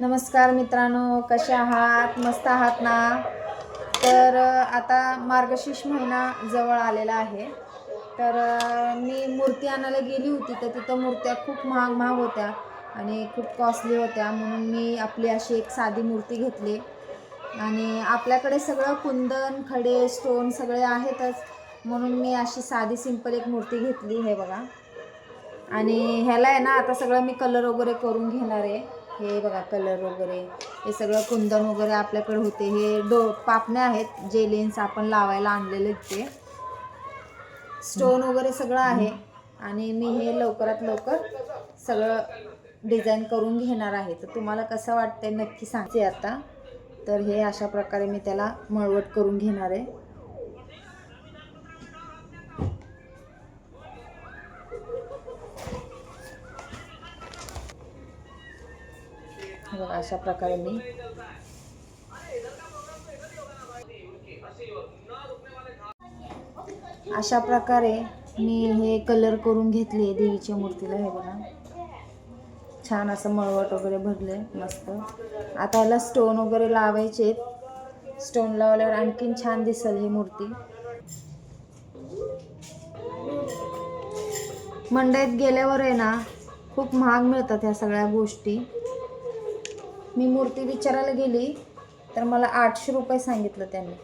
नमस्कार मित्रांनो कसे आहात? मस्त आहात ना? तर आता मार्गशीर्ष महिना जवळ आलेला आहे. तर मी मूर्ती आणायला गेली होती तर तिथं मूर्त्या खूप महाग महाग होत्या आणि खूप कॉस्टली होत्या. म्हणून मी आपली अशी एक साधी मूर्ती घेतली. आणि आपल्याकडे सगळं कुंदन खडे स्टोन सगळे आहेतच. म्हणून मी अशी साधी सिंपल एक मूर्ती घेतली हे बघा. आणि ह्याला आहे ना आता सगळं मी कलर वगैरे करून घेणार आहे. हे बघा कलर वगैरे हे सगळं कुंदन वगैरे आपल्याकडे होते. हे डो पापण्या आहेत जे लेन्स आपण लावायला आणलेले ते. स्टोन वगैरे सगळं आहे. आणि मी हे लवकरात लवकर सगळं डिझाईन करून घेणार आहे. तर तुम्हाला कसं वाटतंय नक्की सांगते आता. तर हे अशा प्रकारे मी त्याला मळवट करून घेणार आहे. अशा प्रकारे मी अशा प्रकारे मी हे कलर करून घेतले देवीच्या मूर्तीला हे बघा. छान असं मळवट वगैरे भरले मस्त. आता ह्याला स्टोन वगैरे लावायचे स्टोन लावल्यावर आणखीन छान दिसेल ही मूर्ती. मंडईत गेल्यावर आहे ना खूप महाग मिळतात ह्या सगळ्या गोष्टी. मी मूर्ती विचारायला गेली तर मला आठशे रुपये सांगितलं त्यांनी.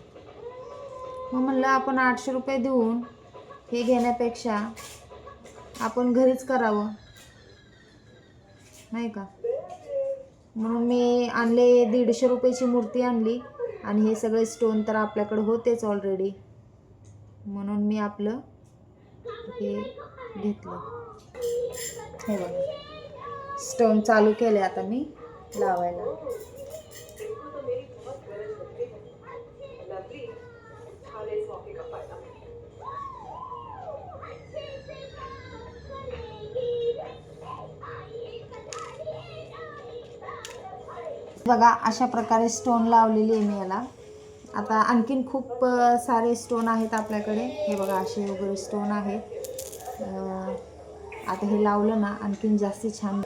मग म्हणलं आपण आठशे रुपये देऊन हे घेण्यापेक्षा आपण घरीच करावं. नाही का? म्हणून मी आणले दीडशे रुपयाची मूर्ती आणली आणि हे सगळे स्टोन तर आपल्याकडे होतेच ऑलरेडी म्हणून मी आपलं हे घेतलं. हे बघा. स्टोन चालू केले आता मी. लावायला. बघा अशा प्रकारे स्टोन लावलेली आहे मी याला. आता आणखीन खूप सारे स्टोन आहेत आपल्याकडे. हे बघा असे वगैरे स्टोन आहेत. आता हे लावलं ना आणखीन जास्ती छान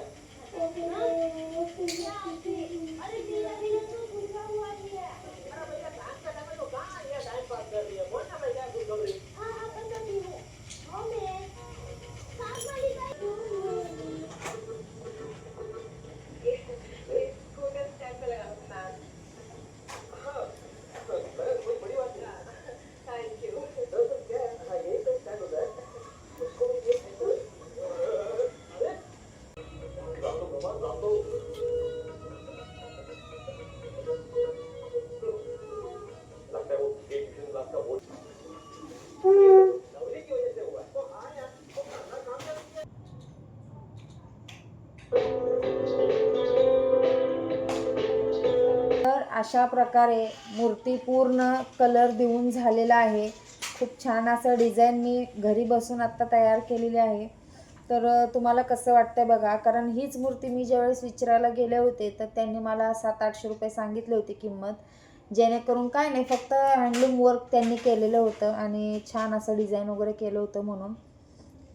अशा प्रकारे मूर्ती पूर्ण कलर देऊन झालेला आहे. खूप छान असं डिझाईन मी घरी बसून आत्ता तयार केलेली आहे. तर तुम्हाला कसं वाटतंय बघा कारण हीच मूर्ती मी ज्यावेळेस विचारायला गेले होते तर त्यांनी मला सात आठशे रुपये सांगितले होते किंमत जेणेकरून काय नाही फक्त हँडलूम वर्क त्यांनी केलेलं होतं आणि छान असं डिझाईन वगैरे केलं होतं म्हणून.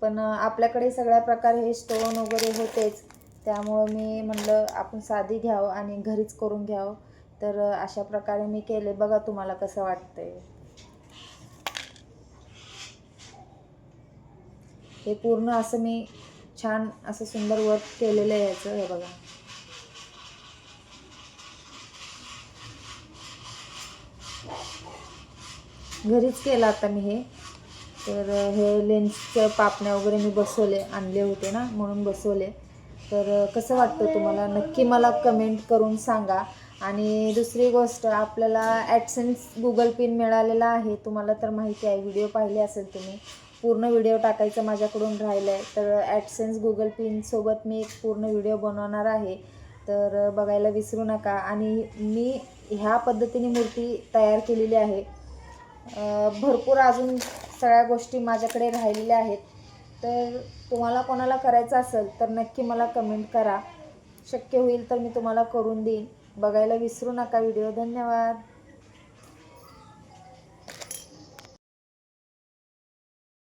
पण आपल्याकडे सगळ्या प्रकारे हे स्टोन वगैरे होतेच त्यामुळं मी म्हणलं आपण साधी घ्यावं आणि घरीच करून घ्यावं. तर अशा प्रकारे मी केले. बघा तुम्हाला कसं वाटतंय. हे पूर्ण असं मी छान असं सुंदर वर्क केलेलं आहे याचं हे बघा. घरीच केलं आता मी हे. तर हे लेन्सच्या पापण्या वगैरे मी बसवले आणले होते ना म्हणून बसवले. तर कसं वाटतं तुम्हाला? नक्की मला कमेंट करून सांगा. आणि दुसरी गोष्ट आपल्याला ॲडसेन्स गुगल पिन मिळालेला आहे. तुम्हाला तर माहिती आहे व्हिडिओ पाहिले असेल तुम्ही. पूर्ण व्हिडिओ टाकायचं माझ्याकडून राहिलं आहे तर ॲडसेन्स गुगल पिनसोबत मी एक पूर्ण व्हिडिओ बनवणार आहे. तर बघायला विसरू नका. आणि मी ह्या पद्धतीने मूर्ती तयार केलेली आहे. भरपूर अजून सगळ्या गोष्टी माझ्याकडे राहिलेल्या आहेत. तर तुम्हाला कोणाला करायचं असेल तर नक्की मला कमेंट करा. शक्य होईल तर मी तुम्हाला करून देईन. बघायला विसरू नका व्हिडिओ. धन्यवाद.